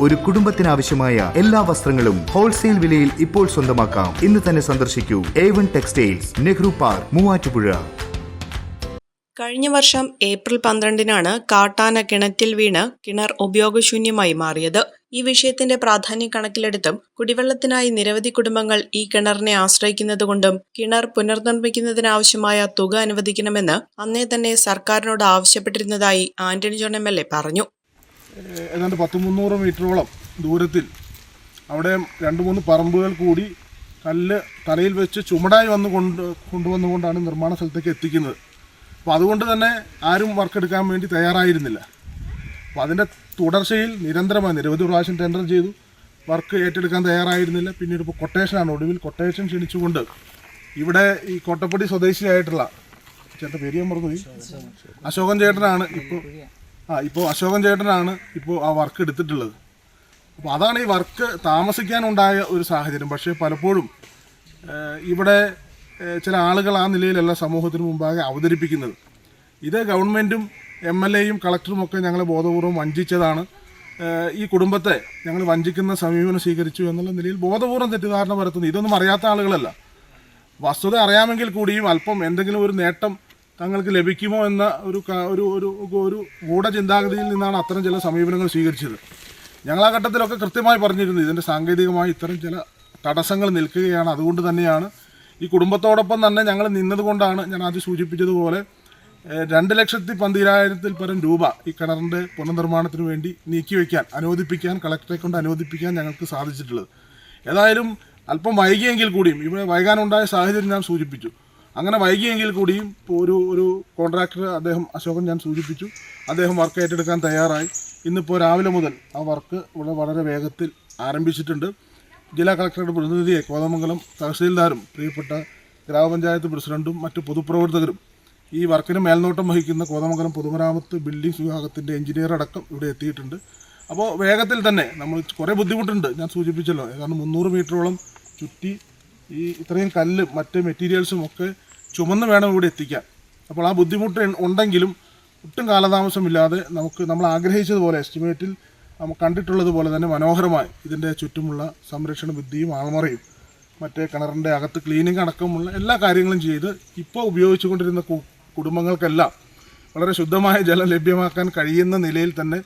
ഒരു കുടുംബത്തിനാവശ്യമായ എല്ലാ വസ്ത്രങ്ങളും ഹോൾസെയിൽ വിലയിൽ ഇപ്പോൾ സ്വന്തമാക്കാം. ഇന്ന് തന്നെ സന്ദർശിക്കൂ. A one textiles Nehru park Muvattupuzha. കഴിഞ്ഞ വർഷം ഏപ്രിൽ പന്ത്രണ്ടിനാണ് കാട്ടാന കിണറ്റിൽ വീണ് കിണർ ഉപയോഗശൂന്യമായി മാറിയത്. ഈ വിഷയത്തിന്റെ പ്രാധാന്യം കണക്കിലെടുത്തും കുടിവെള്ളത്തിനായി നിരവധി കുടുംബങ്ങൾ ഈ കിണറിനെ ആശ്രയിക്കുന്നതുകൊണ്ടും കിണർ പുനർനിർമ്മിക്കുന്നതിനാവശ്യമായ തുക അനുവദിക്കണമെന്ന് അന്നേ തന്നെ സർക്കാരിനോട് ആവശ്യപ്പെട്ടിരുന്നതായി ആന്റണി ജോൺ എം പറഞ്ഞു. ഏതാണ്ട് പത്ത് മുന്നൂറ് മീറ്ററോളം ദൂരത്തിൽ അവിടെ രണ്ട് മൂന്ന് പറമ്പുകൾ കൂടി കല്ല് തലയിൽ വെച്ച് ചുമടായി വന്ന് കൊണ്ട് കൊണ്ടുവന്നുകൊണ്ടാണ് നിർമ്മാണ സ്ഥലത്തേക്ക് എത്തിക്കുന്നത്. അപ്പോൾ അതുകൊണ്ട് തന്നെ ആരും വർക്ക് എടുക്കാൻ വേണ്ടി തയ്യാറായിരുന്നില്ല. അപ്പോൾ അതിന്റെ തുടർച്ചയിൽ നിരന്തരമായി നിരവധി പ്രാവശ്യം ടെൻഡർ ചെയ്തു. വർക്ക് ഏറ്റെടുക്കാൻ തയ്യാറായിരുന്നില്ല. പിന്നീട് ഇപ്പോൾ കൊട്ടേഷനാണ്. ഒടുവിൽ കൊട്ടേഷൻ ക്ഷണിച്ചുകൊണ്ട് ഇവിടെ ഈ കോട്ടപ്പടി സ്വദേശിയായിട്ടുള്ള ചേട്ടൻ പേര് ഞാൻ മറന്നുപോയി. അശോകൻ ചേട്ടനാണ് ഇപ്പോൾ ആ ഇപ്പോൾ അശോകൻ ചേട്ടനാണ് ഇപ്പോൾ ആ വർക്ക് എടുത്തിട്ടുള്ളത്. അപ്പോൾ അതാണ് ഈ വർക്ക് താമസിക്കാനുണ്ടായ ഒരു സാഹചര്യം. പക്ഷേ പലപ്പോഴും ഇവിടെ ചില ആളുകൾ ആ നിലയിലല്ല സമൂഹത്തിന് മുമ്പാകെ അവതരിപ്പിക്കുന്നത്. ഇത് ഗവൺമെന്റും എം എൽ എയും കളക്ടറും ഒക്കെ ഞങ്ങളെ ബോധപൂർവം വഞ്ചിച്ചതാണ്. ഈ കുടുംബത്തെ ഞങ്ങൾ വഞ്ചിക്കുന്ന സമീപനം സ്വീകരിച്ചു എന്നുള്ള നിലയിൽ ബോധപൂർവം തെറ്റിദ്ധാരണ പരത്തുന്നു. ഇതൊന്നും അറിയാത്ത ആളുകളല്ല. വസ്തുത അറിയാമെങ്കിൽ കൂടിയും അല്പം എന്തെങ്കിലും ഒരു നേട്ടം തങ്ങൾക്ക് ലഭിക്കുമോ എന്ന ഒരു ഒരു ഒരു ഒരു ഗൂഢചിന്താഗതിയിൽ നിന്നാണ് അത്തരം ചില സമീപനങ്ങൾ സ്വീകരിച്ചത്. ഞങ്ങൾ ആ ഘട്ടത്തിലൊക്കെ കൃത്യമായി പറഞ്ഞിരുന്നു ഇതിന്റെ സാങ്കേതികമായി ഇത്തരം ചില തടസ്സങ്ങൾ നിൽക്കുകയാണ്. അതുകൊണ്ട് തന്നെയാണ് ഈ കുടുംബത്തോടൊപ്പം തന്നെ ഞങ്ങൾ നിന്നതുകൊണ്ടാണ് ഞാൻ ആദ്യം സൂചിപ്പിച്ചതുപോലെ രണ്ട് ലക്ഷത്തി പന്തിരായിരത്തിൽ പരം രൂപ ഈ കിണറിന്റെ പുനർനിർമ്മാണത്തിന് വേണ്ടി നീക്കിവെക്കാൻ അനുവദിപ്പിക്കാൻ കളക്ടറെ കൊണ്ട് അനുവദിപ്പിക്കാൻ ഞങ്ങൾക്ക് സാധിച്ചിട്ടുള്ളത്. ഏതായാലും അല്പം വൈകിയെങ്കിൽ കൂടിയും ഇവിടെ വൈകാനുണ്ടായ സാഹചര്യം ഞാൻ സൂചിപ്പിച്ചു. അങ്ങനെ വൈകിയെങ്കിൽ കൂടിയും ഒരു ഒരു കോൺട്രാക്ടർ അദ്ദേഹം അശോകൻ ഞാൻ സൂചിപ്പിച്ചു. അദ്ദേഹം വർക്ക് ഏറ്റെടുക്കാൻ തയ്യാറായി. ഇന്നിപ്പോൾ രാവിലെ മുതൽ ആ വർക്ക് ഇവിടെ വളരെ വേഗത്തിൽ ആരംഭിച്ചിട്ടുണ്ട്. ജില്ലാ കളക്ടറുടെ പ്രതിനിധിയെ കോതമംഗലം തഹസീൽദാരും പ്രിയപ്പെട്ട ഗ്രാമപഞ്ചായത്ത് പ്രസിഡന്റും മറ്റ് പൊതുപ്രവർത്തകരും ഈ വർക്കിന് മേൽനോട്ടം വഹിക്കുന്ന കോതമംഗലം പൊതുമരാമത്ത് ബിൽഡിംഗ്സ് വിഭാഗത്തിന്റെ എഞ്ചിനീയർ അടക്കം ഇവിടെ എത്തിയിട്ടുണ്ട്. അപ്പോൾ വേഗത്തിൽ തന്നെ നമ്മൾ കുറേ ബുദ്ധിമുട്ടുണ്ട്. ഞാൻ സൂചിപ്പിച്ചല്ലോ കാരണം മുന്നൂറ് മീറ്ററോളം ചുറ്റി ഈ ഇത്രയും കല്ലും മറ്റ് മെറ്റീരിയൽസും ഒക്കെ ചുമന്ന് വേണം ഇവിടെ എത്തിക്കാൻ. അപ്പോൾ ആ ബുദ്ധിമുട്ട് ഉണ്ടെങ്കിലും ഒട്ടും കാലതാമസമില്ലാതെ നമുക്ക് നമ്മൾ ആഗ്രഹിച്ചതുപോലെ എസ്റ്റിമേറ്റിൽ നമ്മൾ കണ്ടിട്ടുള്ളതുപോലെ തന്നെ മനോഹരമായി ഇതിന്റെ ചുറ്റുമുള്ള സംരക്ഷണ ബുദ്ധിയും ആൾമറയും മറ്റേ കിണറിന്റെ അകത്ത് ക്ലീനിങ് അടക്കമുള്ള എല്ലാ കാര്യങ്ങളും ചെയ്ത് ഇപ്പോൾ ഉപയോഗിച്ചു കൊണ്ടിരുന്ന കുടുംബങ്ങൾക്കെല്ലാം വളരെ ശുദ്ധമായ ജലം ലഭ്യമാക്കാൻ കഴിയുന്ന നിലയിൽ തന്നെ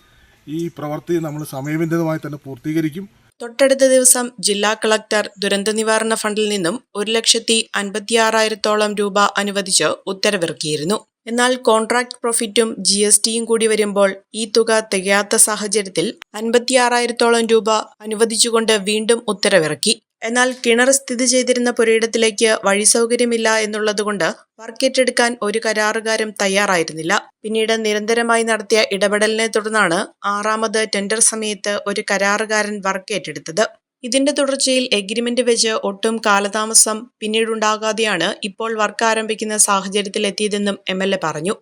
ഈ പ്രവൃത്തി നമ്മൾ സമയബന്ധിതമായി തന്നെ പൂർത്തീകരിക്കും. തൊട്ടടുത്ത ദിവസം ജില്ലാ കളക്ടർ ദുരന്ത നിവാരണ ഫണ്ടിൽ നിന്നും ഒരു ലക്ഷത്തി അൻപത്തിയാറായിരത്തോളം രൂപ അനുവദിച്ച് ഉത്തരവിറക്കിയിരുന്നു. എന്നാൽ കോൺട്രാക്ട് പ്രോഫിറ്റും ജി എസ് ടിയും കൂടി വരുമ്പോൾ ഈ തുക തികയാത്ത സാഹചര്യത്തിൽ അൻപത്തിയാറായിരത്തോളം രൂപ അനുവദിച്ചുകൊണ്ട് വീണ്ടും ഉത്തരവിറക്കി. എന്നാൽ കിണർ സ്ഥിതി ചെയ്തിരുന്ന പുരയിടത്തിലേക്ക് വഴി സൗകര്യമില്ല എന്നുള്ളതുകൊണ്ട് വർക്ക് ഏറ്റെടുക്കാൻ ഒരു കരാറുകാരും തയ്യാറായിരുന്നില്ല. പിന്നീട് നിരന്തരമായി നടത്തിയ ഇടപെടലിനെ തുടർന്നാണ് ആറാമത് ടെൻഡർ സമയത്ത് ഒരു കരാറുകാരൻ വർക്ക് ഏറ്റെടുത്തത് ഇതിന്റെ തുടർച്ചയിൽ എഗ്രിമെന്റ് വെച്ച് ഒട്ടും കാലതാമസം പിന്നീടുണ്ടാകാതെയാണ് ഇപ്പോൾ വർക്ക് ആരംഭിക്കുന്ന സാഹചര്യത്തിൽ എത്തിയതെന്നും എം എൽ എ പറഞ്ഞു.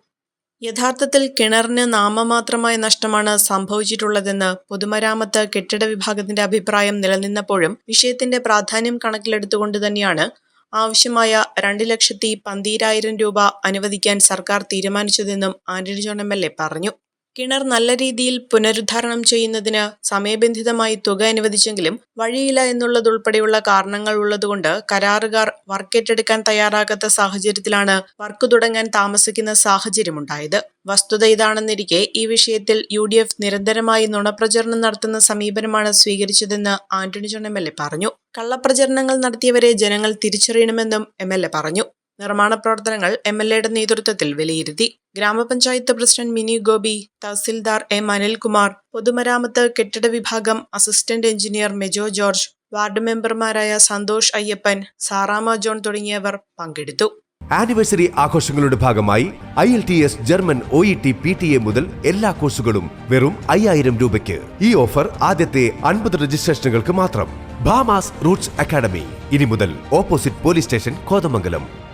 യഥാർത്ഥത്തിൽ കിണറിന് നാമമാത്രമായ നഷ്ടമാണ് സംഭവിച്ചിട്ടുള്ളതെന്ന് പൊതുമരാമത്ത് കെട്ടിട വിഭാഗത്തിന്റെ അഭിപ്രായം നിലനിന്നപ്പോഴും വിഷയത്തിന്റെ പ്രാധാന്യം കണക്കിലെടുത്തുകൊണ്ട് തന്നെയാണ് ആവശ്യമായ രണ്ട് ലക്ഷത്തി പന്തീരായിരം രൂപ അനുവദിക്കാൻ സർക്കാർ തീരുമാനിച്ചതെന്നും Antony John M L A പറഞ്ഞു. കിണർ നല്ല രീതിയിൽ പുനരുദ്ധാരണം ചെയ്യുന്നതിന് സമയബന്ധിതമായി തുക അനുവദിച്ചെങ്കിലും വഴിയില്ല എന്നുള്ളതുൾപ്പെടെയുള്ള കാരണങ്ങൾ ഉള്ളതുകൊണ്ട് കരാറുകാർ വർക്ക് ഏറ്റെടുക്കാൻ തയ്യാറാകാത്ത സാഹചര്യത്തിലാണ് വർക്ക് തുടങ്ങാൻ താമസിക്കുന്ന സാഹചര്യമുണ്ടായത്. വസ്തുത ഇതാണെന്നിരിക്കെ ഈ വിഷയത്തിൽ യു ഡി എഫ് നിരന്തരമായി നുണപ്രചരണം നടത്തുന്ന സമീപനമാണ് സ്വീകരിച്ചതെന്ന് Antony John M L A പറഞ്ഞു. കള്ളപ്രചരണങ്ങൾ നടത്തിയവരെ ജനങ്ങൾ തിരിച്ചറിയണമെന്നും എം എൽ എ പറഞ്ഞു. നിർമ്മാണ പ്രവർത്തനങ്ങൾ എം എൽ എയുടെ നേതൃത്വത്തിൽ വിലയിരുത്തി. ഗ്രാമപഞ്ചായത്ത് പ്രസിഡന്റ് മിനി ഗോപി തഹസിൽദാർ എം അനിൽകുമാർ പൊതുമരാമത്ത് കെട്ടിട വിഭാഗം assistant engineer Mejo George ward മെമ്പർമാരായ സന്തോഷ് അയ്യപ്പൻ സാറാമ ജോൺ തുടങ്ങിയവർ പങ്കെടുത്തു. ആനിവേഴ്സറി ആഘോഷങ്ങളുടെ ഭാഗമായി I L T S German O E T P T A മുതൽ എല്ലാ കോഴ്സുകളും വെറും അയ്യായിരം രൂപയ്ക്ക്. ഈ ഓഫർ ആദ്യത്തെ അൻപത് രജിസ്ട്രേഷനുകൾക്ക് മാത്രം. Bhamas roots academy. ഇനി മുതൽ ഓപ്പോസിറ്റ് പോലീസ് സ്റ്റേഷൻ കോതമംഗലം.